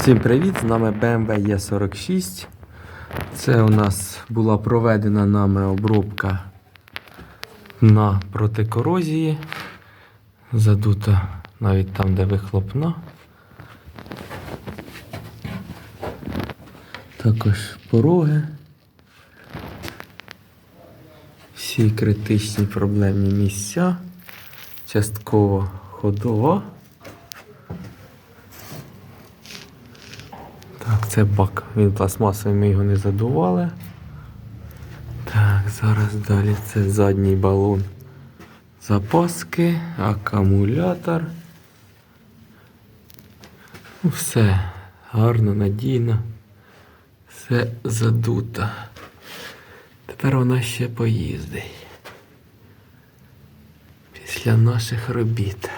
Всім привіт! З нами BMW E46. Це у нас була проведена нами обробка на протикорозії. Задута навіть там, де вихлопна. Також пороги. Всі критичні проблемні місця. Частково ходова. Так, це бак. Він пластмасовий, ми його не задували. Так, зараз далі це задній балон запаски, акумулятор. Ну, Все гарно, надійно. Все задуто. Тепер вона ще поїздить. Після наших робіт.